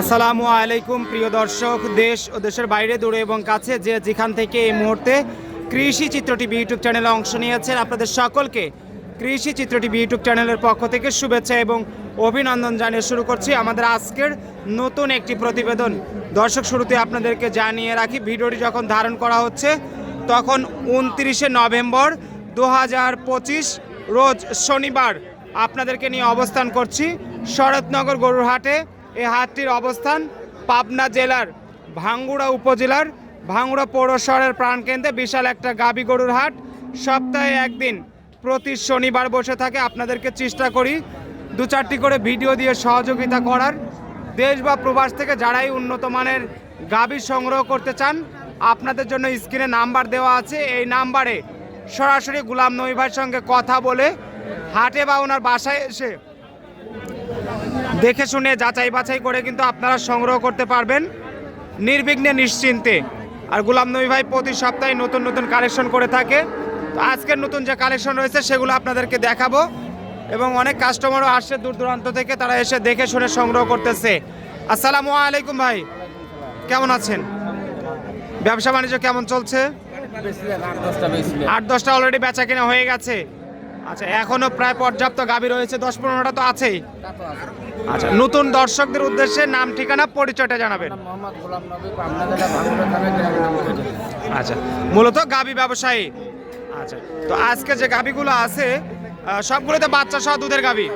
আসসালামু আলাইকুম, প্রিয় দর্শক, দেশ ও দেশের বাইরে, দূরে এবং কাছে যে যেখান থেকে এই মুহূর্তে কৃষি চিত্র টিভি ইউটিউব চ্যানেলে অংশ নিয়েছেন, আপনাদের সকলকে কৃষি চিত্র টিভি ইউটিউব চ্যানেলের পক্ষ থেকে শুভেচ্ছা এবং অভিনন্দন জানিয়ে শুরু করছি আমাদের আজকের নতুন একটি প্রতিবেদন। দর্শক, শুরুতে আপনাদেরকে জানিয়ে রাখি, ভিডিওটি যখন ধারণ করা হচ্ছে, তখন উনত্রিশে নভেম্বর দু হাজার পঁচিশ রোজ শনিবার আপনাদেরকে নিয়ে অবস্থান করছি শরৎনগর গরুর হাটে এই হাটটির অবস্থান পাবনা জেলার ভাঙ্গুড়া উপজেলার ভাঙ্গুড়া পৌরশহরের প্রাণকেন্দ্রে বিশাল একটা গাবি গরুর হাট। সপ্তাহে একদিন প্রতি শনিবার বসে থাকে। আপনাদেরকে চেষ্টা করি দু চারটি করে ভিডিও দিয়ে সহযোগিতা করার। দেশ বা প্রবাস থেকে যারাই উন্নত মানের গাবি সংগ্রহ করতে চান, আপনাদের জন্য স্ক্রিনে নাম্বার দেওয়া আছে। এই নাম্বারে সরাসরি গুলাম নবী সঙ্গে কথা বলে হাটে বা ওনার বাসায় এসে দেখে শুনে যাচাই বাছাই করে কিন্তু আপনারা সংগ্রহ করতে পারবেন। নির্বিঘ্নে নিশ্চিন্তে। আর গুলাম নবী ভাই প্রতি সপ্তাহে নতুন নতুন কালেকশন করে থাকে। তো আজকের নতুন যে কালেকশন রয়েছে সেগুলো আপনাদেরকে দেখাবো। এবং অনেক কাস্টমারও আসছে দূর দূরান্ত থেকে, তারা এসে দেখে শুনে সংগ্রহ করতেছে। আসসালামু আলাইকুম ভাই। কেমন আছেন? ব্যবসা বাণিজ্য কেমন চলছে? আট দশটা অলরেডি বেচা কেনা হয়ে গেছে। আচ্ছা এখনও প্রায় পর্যাপ্ত গাবি রয়েছে। দশ পনেরোটা তো আছেই। আচ্ছা নতুন দর্শকদের উদ্দেশ্যে নাম ঠিকানা পরিচয়টা জানাবেন। আচ্ছা মূলত গাবি ব্যবসায়ী। আচ্ছা তো আজকে যে গাবিগুলো আছে সবগুলোতে বাচ্চা সহ দুধের গাবি।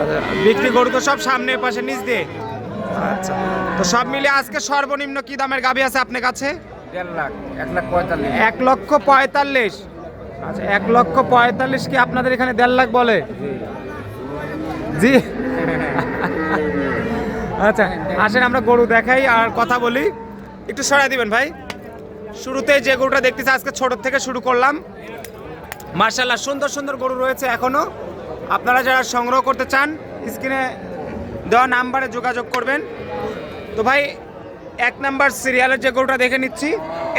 আচ্ছা, বিক্রি গরু তো সব সামনে পাশে নিচ দিয়ে। আচ্ছা তো সব মিলে আজকে সর্বনিম্ন কি দামের গাবি আছে আপনার কাছে? এক লক্ষ পঁয়তাল্লিশ। আচ্ছা এক লক্ষ পঁয়তাল্লিশ কি আপনাদের এখানে দেড় লাখ বলে? জি। আচ্ছা আসেন, আমরা গরু দেখাই আর কথা বলি। একটু সরাই দিবেন ভাই। শুরুতে যে গরুটা দেখতেছি, আজকে ছোট থেকে শুরু করলাম। মার্শাল্লাহ সুন্দর সুন্দর গরু রয়েছে এখনও। আপনারা যারা সংগ্রহ করতে চান, স্ক্রিনে দেওয়া নাম্বারে যোগাযোগ করবেন। তো ভাই, এক নাম্বার সিরিয়ালের যে গরুটা দেখে নিচ্ছি,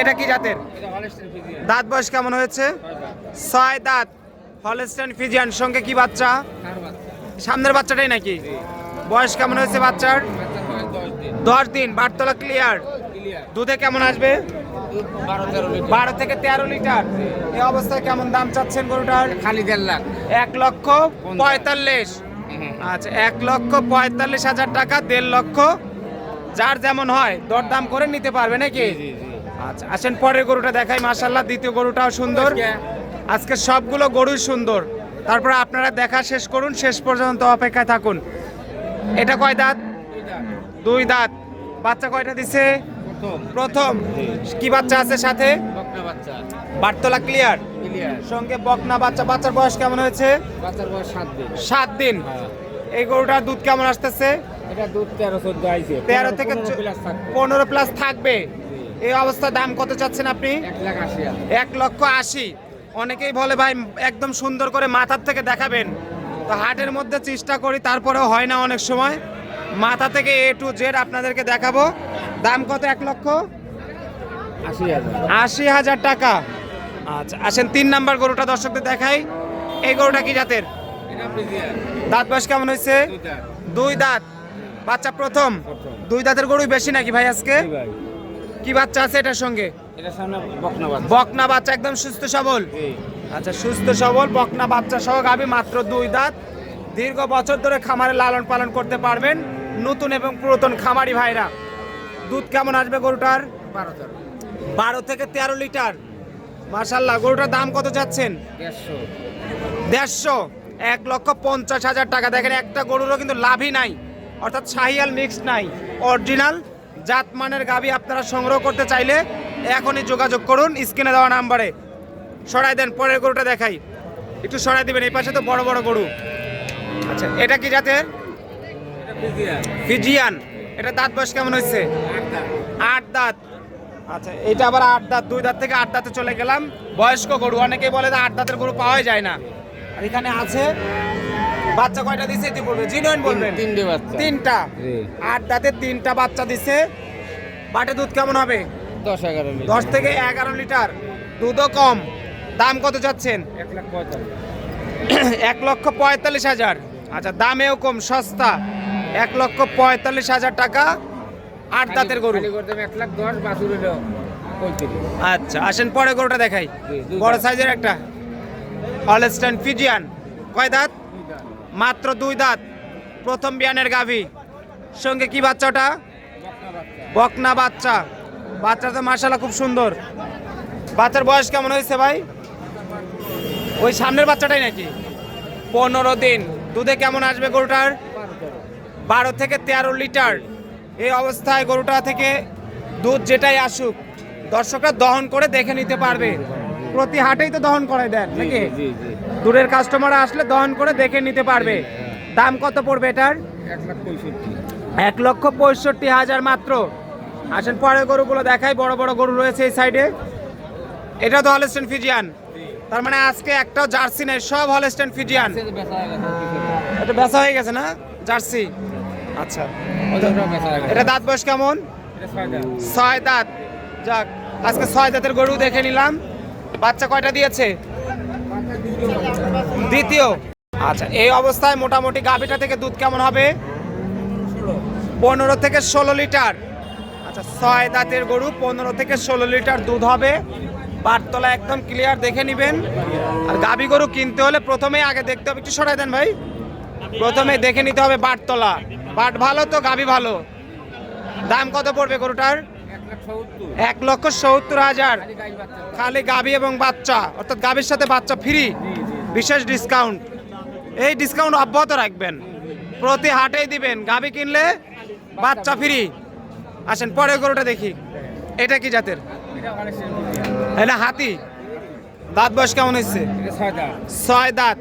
এটা কি জাতের। দাঁত বয়স কেমন হয়েছে? ছয় দাঁত। হলস্টেন ফিজিয়ান, সঙ্গে কি বাচ্চা। সামনের বাচ্চাটাই নাকি? বয়স কেমন হয়েছে বাচ্চার? দশ দিন। বারতলা ক্লিয়ার দুধে কেমন আসবে? বারো থেকে তেরো লিটার। এই অবস্থায় কেমন দাম চাচ্ছেন গরুটার? খালি দেড় লাখ। এক লক্ষ পঁয়তাল্লিশ। আচ্ছা এক লক্ষ পঁয়তাল্লিশ হাজার টাকা দেড় লক্ষ। যার যেমন হয় দরদাম করে নিতে পারবে নাকি। আচ্ছা আসেন পরের গরুটা দেখাই। মাশাল্লাহ দ্বিতীয় গরুটাও সুন্দর। আজকে সবগুলো গরুই সুন্দর। তারপরে আপনারা দেখা শেষ করুন শেষ পর্যন্ত অপেক্ষায় থাকুন। এটা কয় দাঁত? দুই দাঁত। বাচ্চা কয়টা দিছে? প্রথম। কি বাচ্চা আছে সাথে? বার্তলা ক্লিয়ার? সঙ্গে বকনা বাচ্চা। বাচ্চার বয়স কেমন হয়েছে? বাচ্চার বয়স সাত দিন। সাত দিন। হ্যাঁ। এই গরুটার দুধ কেমন আসতেছে? এটা দুধ তেরো চোদ্দ আইছে। তেরো থেকে পনেরো প্লাস থাকবে। এই অবস্থা দাম কত চাচ্ছেন আপনি। এক লক্ষ আশি। অনেকেই বলে ভাই একদম সুন্দর করে মাথার থেকে দেখাবেন। তো হাটের মধ্যে চেষ্টা করি তারপরেও হয় না অনেক সময়। মাথা থেকে এ টু জেড আপনাদেরকে দেখাবো। দাম কত? এক লক্ষ? আশি হাজার। টাকা। আচ্ছা আসেন তিন নাম্বার গরুটা দর্শকদের দেখাই। এই গরুটা কি জাতের? দাঁত বয়স কেমন হয়েছে? দুই দাঁত। বাচ্চা প্রথম। দুই দাঁতের গরুই বেশি নাকি ভাই আজকে? কি বাচ্চা আছে এটার সঙ্গে? বকনা বাচ্চা। একদম সুস্থ সবল। আচ্ছা সুস্থ সবল বকনা বাচ্চা সহ গাবি মাত্র দুই দাঁত। দীর্ঘ বছর ধরে খামারে লালন পালন করতে পারবেন নতুন এবং পুরাতন খামারি ভাইরা। দুধ কেমন আসবে গরুটার? বারো থেকে তেরো লিটার। মার্শাল্লাহ গরুটার দাম কত যাচ্ছেন? দেড়শো। এক লক্ষ পঞ্চাশ হাজার টাকা। দেখেন একটা গরুরও কিন্তু লাভই নাই। অর্থাৎ শাহিয়াল মিক্স নাই। অরিজিনাল জাতমানের গাবি আপনারা সংগ্রহ করতে চাইলে এখনই যোগাযোগ করুন স্ক্রিনে দেওয়া নাম্বারে। সরাই দেন পরের গরুটা দেখাই। একটু সরাই দিবেন এই পাশে তো বড় বড় গরু। আচ্ছা এটা কি জাতের? এটা ফিজিয়ান। এটা দাঁত বয়স কেমন হয়েছে? আট দাঁত। আচ্ছা এটা আবার আট দাঁত। দুই দাঁত থেকে আট দাঁতে চলে গেলাম। বয়স্ক গরু অনেকেই বলে যে আট দাঁতের গরু পাওয়াই যায় না। আর এখানে আছে বাচ্চা কয়টা দিছে তুই বলবে জিনুইন বলবেন? তিনটে বাচ্চা। তিনটা। আট দাঁতের তিনটা বাচ্চা দিছে। বাটে দুধ কেমন হবে? দশ থেকে এগারো লিটার। দুধও কম। দাম কত যাচ্ছেন? এক লক্ষ পঁয়তাল্লিশ। হাজার। আচ্ছা দামেও কম সস্তা। এক লক্ষ পঁয়তাল্লিশ হাজার টাকা আট দাঁতের গরু। আচ্ছা আসেন পরে গরুটা দেখাই। বড় সাইজের একটা। হলস্টাইন ফিজিয়ান কয় দাঁত? মাত্র দুই দাঁত। প্রথম বিয়ানের গাভী। সঙ্গে কি বাচ্চা। ওটা বকনা বাচ্চা। বাচ্চা তো মার্শাল্লাহ খুব সুন্দর। বাচ্চার বয়স কেমন হয়েছে ভাই? ওই সামনের বাচ্চাটাই নাকি? পনেরো দিন। দুধে কেমন আসবে গরুটার? বারো থেকে তেরো লিটার। এই অবস্থায় গরুটা থেকে দুধ যেটাই আসুক দর্শকরা দহন করে দেখে নিতে পারবে। প্রতি হাটেই তো দহন করে দেন নাকি? দূরের কাস্টমার আসলে দহন করে দেখে নিতে পারবে। দাম কত পড়বে এটার? এক লক্ষ পঁয়ষট্টি হাজার মাত্র। আসেন পরে গরুগুলো দেখাই বড় বড় গরু রয়েছে এই সাইডে এটা তো হলস্টেন ফিজিয়ান তার মানে আজকে একটা জার্সি নেই সব হলস্টেন ফিজিয়ান এটা বেচা হয়ে গেছে না? জার্সি? আচ্ছা। এটা দাঁত বয়স কেমন? ছয় দাঁত। যাক আজকে ছয় দাঁতের গরু দেখে নিলাম। বাচ্চা কয়টা দিয়েছে? দ্বিতীয়। আচ্ছা এই অবস্থায় মোটামুটি গাভিটা থেকে দুধ কেমন হবে? পনেরো থেকে ষোলো লিটার। আচ্ছা ছয় দাঁতের গরু, পনেরো থেকে ষোলো লিটার দুধ হবে। বাটতলা একদম ক্লিয়ার দেখে নেবেন। আর গাভী গরু কিনতে হলে প্রথমেই আগে দেখতে হবে। একটু সরাই দেন ভাই। প্রথমে দেখে নিতে হবে বাটতলা বাট ভালো তো, গাভী ভালো। দাম কত পড়বে গরুটার? এক লক্ষ সত্তর হাজার। খালি গাভী এবং বাচ্চা। অর্থাৎ গাভীর সাথে বাচ্চা ফ্রি বিশেষ ডিসকাউন্ট এই ডিসকাউন্ট অব্যাহত রাখবেন। প্রতি হাটেই দিবেন। গাভী কিনলে বাচ্চা ফ্রি আসেন পরে গরুটা দেখি। এটা কি জাতের? এটা হাতি। দাঁত বয়স কেমন হয়েছে? ছয় দাঁত।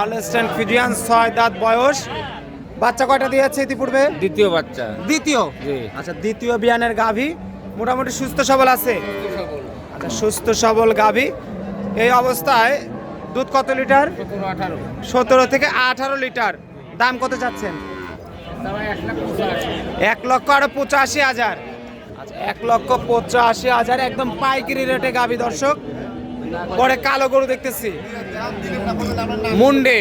অলস্টেন ফিজিয়ান ছয় দাঁত বয়স। বাচ্চা কয়টা দিয়েছে ইতিপূর্বে? দ্বিতীয় বাচ্চা। দ্বিতীয়? আচ্ছা দ্বিতীয় বিয়ানের গাভী। মোটামুটি সুস্থ সবল আছে? আচ্ছা সুস্থ সবল গাভী। এই অবস্থায় দুধ কত লিটার? সতেরো থেকে আঠারো লিটার। দাম কত চাচ্ছেন এক লক্ষ আরও পঁচাশি হাজার। এক লক্ষ পঁচাশি হাজার, একদম পাইকারি রেটে গাভী দর্শক। পরে কালো গরু দেখতেছি। মুন্ডে,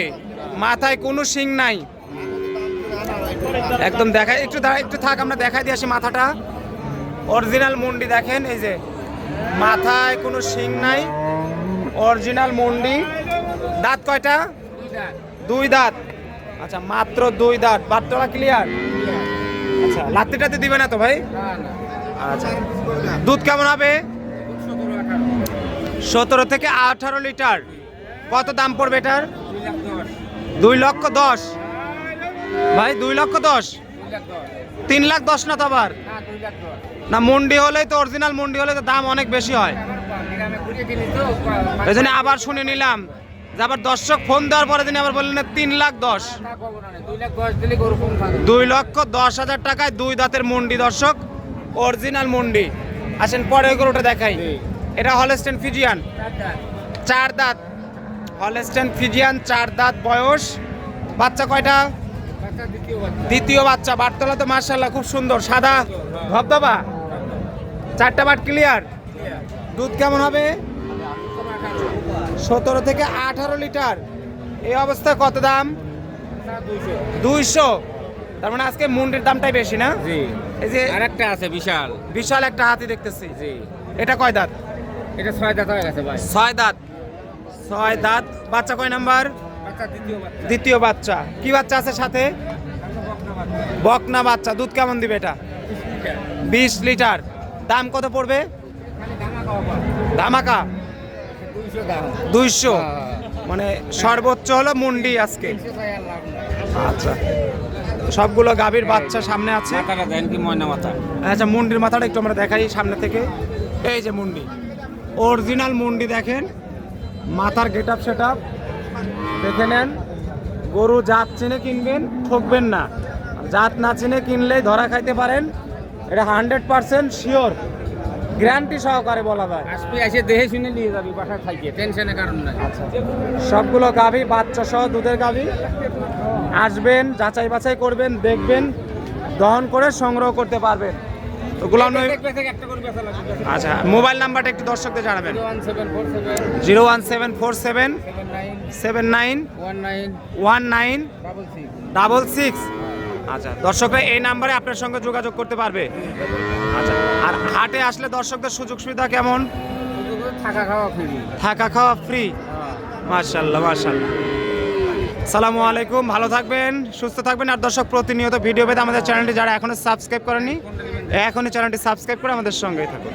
মাথায় কোনো শিং নাই। একদম দেখাই, একটু একটু থাক, আমরা দেখাই দিয়ে আসি মাথাটা। অরিজিনাল মুন্ডি দেখেন, এই যে। মাথায় কোনো শিং নাই। অরিজিনাল মুন্ডি। দাঁত কয়টা? দুই দাঁত। আচ্ছা মাত্র দুই দাঁত। বাট্টলা ক্লিয়ার আচ্ছা লাত্তি টাত্তি দিবে না তো ভাই? না না আচ্ছা। দুধ কেমন হবে? সতেরো থেকে আঠারো লিটার। কত দাম পড়বে এটার? দুই লক্ষ দশ। ভাই দুই লক্ষ দশ? তিন লাখ দশ না তো আবার? না মন্ডি হলেই তো অরিজিনাল মন্ডি হলে তো দাম অনেক বেশি হয়। এই জন্য আবার শুনে নিলাম। আবার দর্শক ফোন দেওয়ার পরে দিন আবার বললেন তিন লাখ দশ। না দুই লক্ষ দশ হাজার টাকায় দুই দাঁতের মন্ডি দর্শক। অরিজিনাল মন্ডি। আসেন পরে ওই গরুটা দেখাই। এটা হলস্টেন ফিজিয়ান চার দাঁত। হলস্টেন ফিজিয়ান চার দাঁত বয়স। বাচ্চা কয়টা? দ্বিতীয় বাচ্চা। দ্বিতীয় বাচ্চা বাটতলা তো মার্শাল্লাহ খুব সুন্দর। সাদা। ধবধবা। চারটা বাট ক্লিয়ার দুধ কেমন হবে? সতেরো থেকে আঠারো লিটার। এই অবস্থায় কত দাম? দুইশো। তার মানে আজকে মুন্ডির দামটাই বেশি না? জি। এই যে আরেকটা আছে বিশাল। বিশাল একটা হাতি দেখতেছি। জি। এটা কয় দাঁত? এটা ছয় দাঁত হয়ে গেছে ভাই। ছয় দাঁত। ছয় দাঁত। বাচ্চা কয় নাম্বার? বাচ্চা দ্বিতীয় বাচ্চা। দ্বিতীয় বাচ্চা। কি বাচ্চা আছে সাথে? বকনা বাচ্চা। দুধ কেমন দিবে এটা? বিশ লিটার। দাম কত পড়বে? ধামাকা। দুইশো। মানে সর্বোচ্চ হলো মুন্ডি আজকে। আচ্ছা। সবগুলো গাভীর বাচ্চা সামনে আছে। আচ্ছা মুন্ডির মাথাটা একটু আমরা দেখাই সামনে থেকে। এই যে মুন্ডি। অরিজিনাল মুন্ডি দেখেন। মাথার গেট আপ সেট আপ দেখে নেন। গরু জাত চিনে কিনবেন ঠকবেন না। জাত না চিনে কিনলেই ধরা খাইতে পারেন। এটা হান্ড্রেড পার্সেন্ট শিওর। গ্যারান্টি সহকারে বলা যায়। আসবি এসে দেখে শুনে নিয়ে যাবি বাসা খাইকে টেনশনের কারণ নাই। আচ্ছা। সবগুলো গাভী বাচ্চা সহ দুধের গাভী। আসবেন যাচাই বাছাই করবেন দেখবেন দহন করে সংগ্রহ করতে পারবেন। নবী লাগবে। আচ্ছা মোবাইল নাম্বারটা একটু দর্শকদের জানাবেন। Zero one seven four seven seven nine one nine one nine double six আচ্ছা দর্শকরা এই নাম্বারে আপনার সঙ্গে যোগাযোগ করতে পারবে। আচ্ছা আর হাটে আসলে দর্শকদের সুযোগ সুবিধা কেমন? থাকা খাওয়া ফ্রি থাকা খাওয়া ফ্রি মার্শাল্লাহ মার্শাল্লাহ সালামু আলাইকুম, ভালো থাকবেন, সুস্থ থাকবেন। আর দর্শক, প্রতিনিয়ত ভিডিও পেতে আমাদের চ্যানেলটি যারা এখনও সাবস্ক্রাইব করেনি এখনই চ্যানেলটি সাবস্ক্রাইব করে আমাদের সঙ্গেই থাকুন।